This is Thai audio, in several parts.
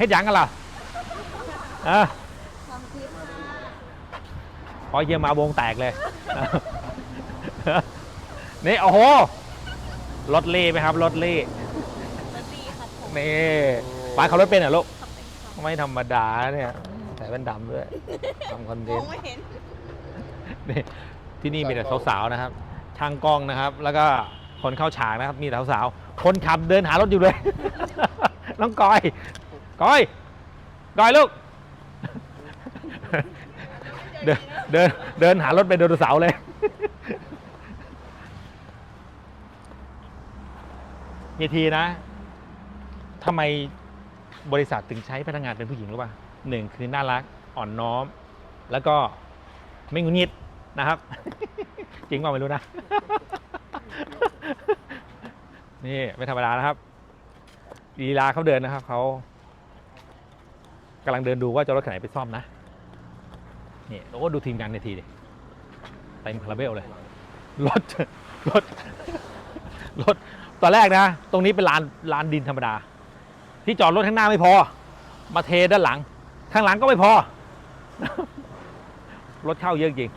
เฮ็ดหยังกันล่ะเออทำคลิปค่ะพอเยี่ยมมาวงแตกเลย นี่โอ้โหรถเล่ไหมครับรถเล่รถดีครับผมนี่ป้าขับรถเป็นเหรอลูกขับเป็นค่ะไม่ธรรมดาเนี่ยใส่แว่นดำด้วยทำคอนเทมอนงต์ไม่เห็นนี่ที่นี่มีแต่สาวๆนะครับ ช่างกล้องนะครับ แล้วก็คนเข้าฉากนะครับ มีแต่สาวๆคนขับเดินหารถอยู่เลย น้องกอย กอยกอยลูก เดินเดินเดินหารถไปไดโนเสาร์เลย เยทีนะทำไมบริษัทถึงใช้พนักงานเป็นผู้หญิงรู้ป่ะหนึ่งคือน่ารักอ่อนน้อม แล้วก็ไม่งุนงิดนะครับ จริงเปล่าไม่รู้นะ นี่ ไม่ธรรมดานะครับลีลาเขาเดินนะครับเขา กำลังเดินดูว่าจะรถคันไหนไปซ่อมนะ นี่โอ้ดูทีมงานในทีดิเต็มคาราเบลเลย รถ รถ รถ ตอนแรกนะ ตรงนี้เป็นลานลานดินธรรมดา ที่จอดรถข้างหน้าไม่พอ มาเทด้านหลัง ข้างหลังก็ไม่พอ รถเข้าเยอะจริง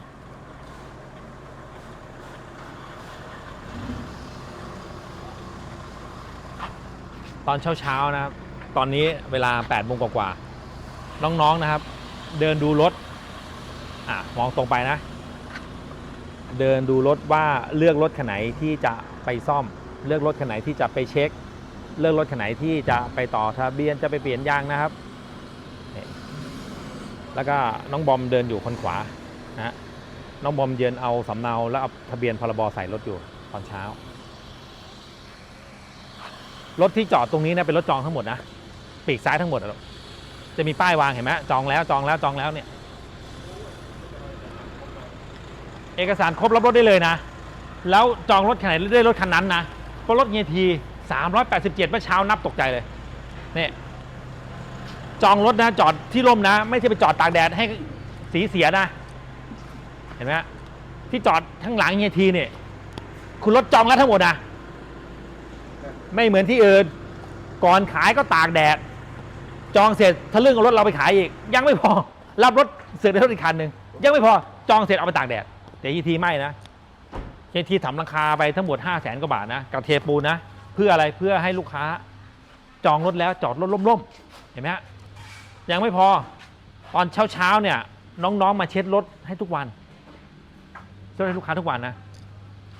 ตอนเช้าๆนะครับ ตอนนี้เวลา8โมงกว่า น้องๆนะครับ เดินดูรถอะมองตรงไปนะ เดินดูรถว่าเลือกรถคันไหนที่จะไปซ่อม เลือกรถคันไหนที่จะไปเช็ค เลือกรถคันไหนที่จะไปต่อทะเบียนจะไปเปลี่ยนยางนะครับ แล้วก็น้องบอมเดินอยู่คนขวานะน้องบอมเยืนเอาสำเนาแล้วเอาทะเบียนพรบใส่รถอยู่ตอนเช้า รถที่จอดตรงนี้นะเป็นรถจองทั้งหมดนะปีกซ้ายทั้งหมดอะ จะมีป้ายวางเห็นไหมจองแล้วจองแล้วจองแล้วเนี่ย เอกสารครบรับรถได้เลยนะ แล้วจองรถคันไหนได้รถคันนั้นนะเพราะรถเฮียที387เมื่อเช้านับตกใจเลยเนี่ยจองรถนะจอดที่ร่มนะ ไม่ใช่ไปจอดตากแดดให้สีเสียนะ เห็นไหมที่จอดข้งหลังเฮียทีเนี่ยคุณรถจองแล้วทั้งหมดนะไม่เหมือนที่อื่นก่อนขายก็ตากแดด จองเสร็จทะลึ่งเอารถเราไปขายอีก ยังไม่พอ รับรถเสร็จได้รถอีกคันหนึ่งยังไม่พอจองเสร็จเอาไปตากแดด แต่ยีทีไม่นะยีทีทำราคาไปทั้งหมด5 0 0แสนกว่าบาทนะกับเทปูนนะ เพื่ออะไรเพื่อให้ลูกค้า จองรถแล้วจอดรถล่มๆเห็นไหมฮะยังไม่พอตอนเช้าๆเนี่ย น้องๆมาเช็ดรถให้ทุกวันเช็ดให้ลูกค้าทุกวันนะ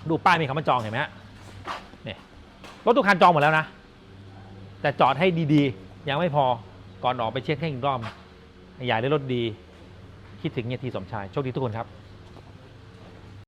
ดูป้ายมีคำว่าจองเห็นไหมฮะเนี่ยรถทุกคันจองหมดแล้วนะแต่จอดให้ดีๆ ยังไม่พอ ก่อนออกไปเช็คให้อีกรอบอยากได้รถดี คิดถึงเฮียทีสมชาย โชคดีทุกคนครับ